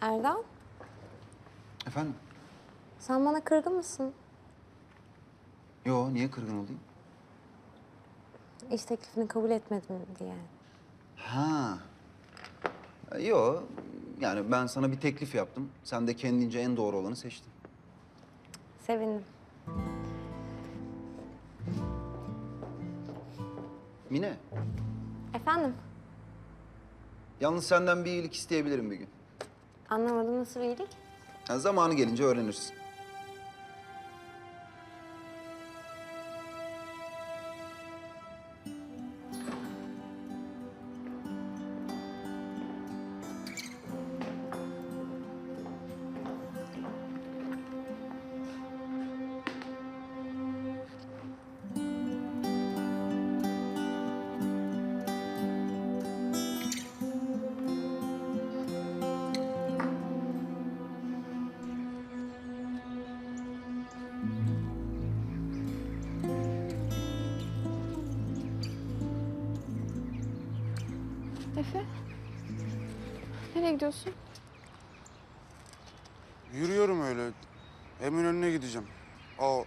Erdal, Efendim? sen bana kırgın mısın? Yo, niye kırgın olayım? İş teklifini kabul etmedim diye. Ha. Yo, yani ben sana bir teklif yaptım. Sen de kendince en doğru olanı seçtin. Sevindim. Mine, Efendim, yalnız senden bir iyilik isteyebilirim bir gün. Anlamadım nasıl bir iyilik? Zamanı gelince öğrenirsin. Efe? Nereye gidiyorsun? Yürüyorum öyle. Eminönü'ne gideceğim. O,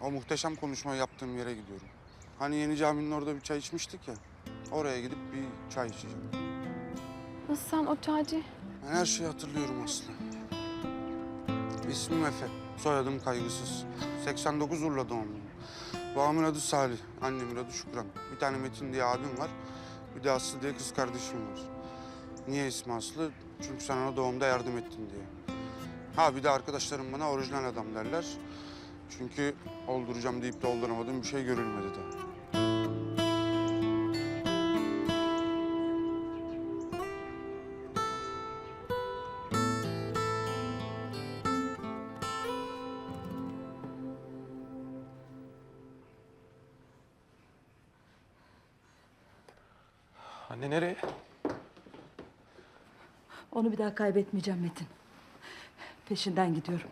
o muhteşem konuşma yaptığım yere gidiyorum. Hani yeni caminin orada bir çay içmiştik ya. Oraya gidip bir çay içeceğim. Nasıl sen o çaycı? Ben her şeyi hatırlıyorum Aslı. İsmim Efe, soyadım Kaygısız. 89 Urla doğumluyum. Babamın adı Salih, annemin adı Şükran. Bir tane Metin diye abim var, bir de Aslı diye kız kardeşim var. Niye ismi Aslı? Çünkü sen ona doğumda yardım ettin diye. Ha bir de arkadaşlarım bana orijinal adam derler. Çünkü olduracağım deyip dolduramadığım bir şey görülmedi daha. Anne nereye? Onu bir daha kaybetmeyeceğim Metin. Peşinden gidiyorum.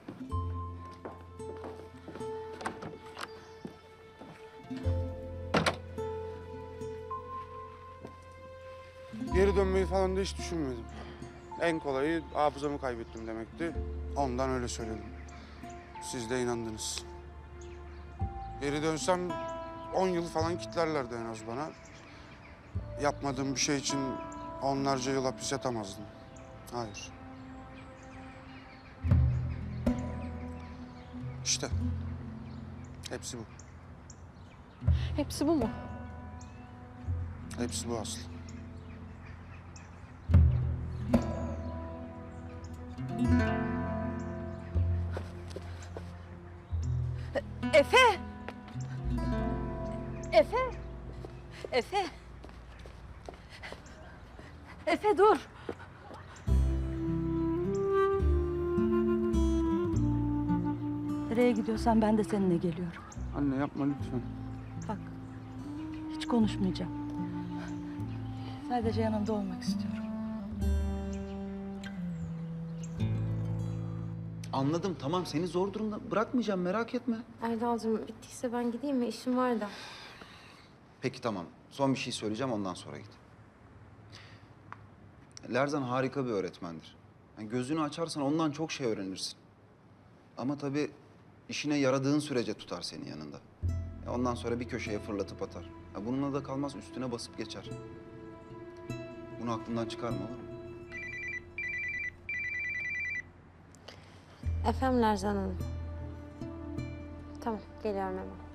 Geri dönmeyi falan da hiç düşünmedim. En kolayı hafızamı kaybettim demekti. Ondan öyle söyledim. Siz de inandınız. Geri dönsem 10 yıl falan kitlerlerdi en az bana. Yapmadığım bir şey için onlarca yıl hapis yatamazdım. Hayır. İşte. Hepsi bu. Hepsi bu mu? Hepsi bu Aslı. Efe! Efe! Efe! Efe dur! Nereye gidiyorsan ben de seninle geliyorum. Anne yapma lütfen. Bak, hiç konuşmayacağım. Sadece yanında olmak istiyorum. Anladım, tamam. Seni zor durumda bırakmayacağım, merak etme. Erdal'cığım bittiyse ben gideyim mi? İşim var da. Peki tamam. Son bir şey söyleyeceğim, ondan sonra git. Lerzan harika bir öğretmendir. Yani gözünü açarsan ondan çok şey öğrenirsin. Ama tabii işine yaradığın sürece tutar seni yanında. Ya ondan sonra bir köşeye fırlatıp atar. Ya bununla da kalmaz, üstüne basıp geçer. Bunu aklından çıkarma olur mu? Efendim Lerzan Hanım. Tamam, geliyorum hemen.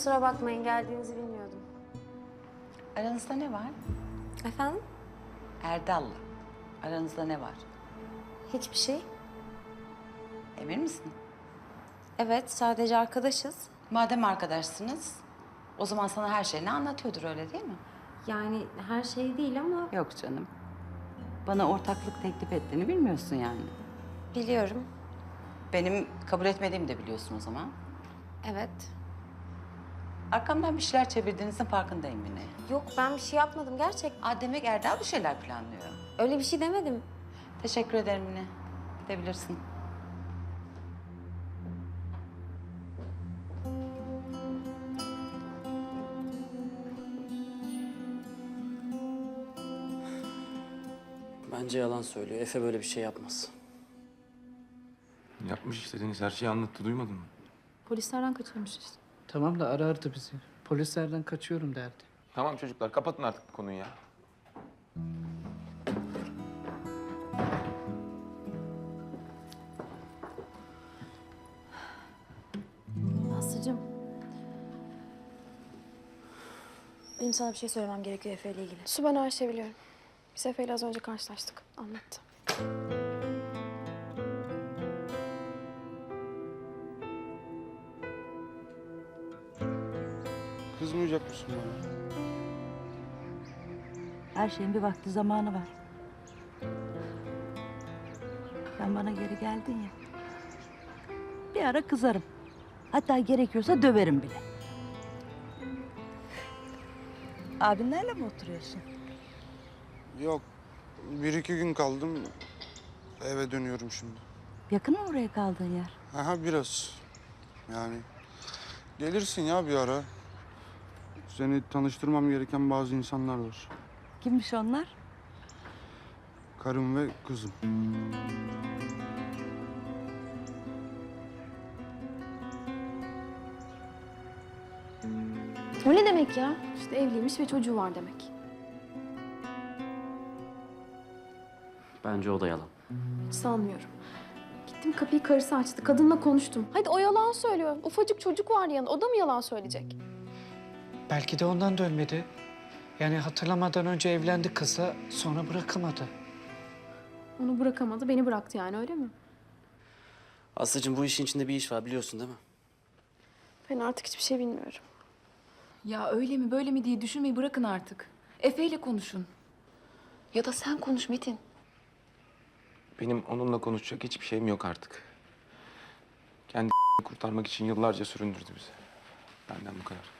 Kusura bakmayın, geldiğinizi bilmiyordum. Aranızda ne var? Efendim? Erdal'la. Aranızda ne var? Hiçbir şey. Emin misin? Evet, sadece arkadaşız. Madem arkadaşsınız, o zaman sana her şeyini anlatıyordur öyle değil mi? Yani her şey değil ama Yok canım. Bana ortaklık teklif ettiğini bilmiyorsun yani. biliyorum. Benim kabul etmediğimi de biliyorsun o zaman. Evet. Arkamdan bir şeyler çevirdiğinizin farkındayım yine. Yok ben bir şey yapmadım gerçek. Aa demek Erdal bir şeyler planlıyor. Öyle bir şey demedim. Teşekkür ederim Mine. Gidebilirsin. Bence yalan söylüyor. Efe böyle bir şey yapmaz. Yapmış işte istediğiniz her şeyi anlattı duymadın mı? Polislerden kaçırmış işte. Tamam da arardı bizi. Polislerden kaçıyorum derdi. Tamam çocuklar kapatın artık bu konuyu ya. Aslı'cığım. Benim sana bir şey söylemem gerekiyor Efe ile ilgili. Su ben her şeyi biliyorum. Biz Efe ile az önce karşılaştık. Anlattı. Kızmayacak mısın bana? Her şeyin bir vakti zamanı var. Sen bana geri geldin ya. Bir ara kızarım. Hatta gerekiyorsa döverim bile. Abinlerle mi oturuyorsun? Yok. Bir iki gün kaldım. Eve dönüyorum şimdi. Yakın mı oraya kaldığın yer? Aha biraz. Yani gelirsin ya bir ara. Seni tanıştırmam gereken bazı insanlar var. Kimmiş onlar? Karım ve kızım. O ne demek ya? İşte evliymiş ve çocuğu var demek. Bence o da yalan. Hiç sanmıyorum. Gittim kapıyı karısı açtı. Kadınla konuştum. Hadi o yalan söylüyor. Ufacık çocuk var yanında. O da mı yalan söyleyecek? Belki de ondan dönmedi. Yani hatırlamadan önce evlendi kızla sonra bırakamadı. Onu bırakamadı. Beni bıraktı yani öyle mi? Aslıcığım bu işin içinde bir iş var biliyorsun değil mi? Ben artık hiçbir şey bilmiyorum. Ya öyle mi böyle mi diye düşünmeyi bırakın artık. Efe ile konuşun. Ya da sen konuş Metin. Benim onunla konuşacak hiçbir şeyim yok artık. Kendi kurtarmak için yıllarca süründürdü bizi. Benden bu kadar.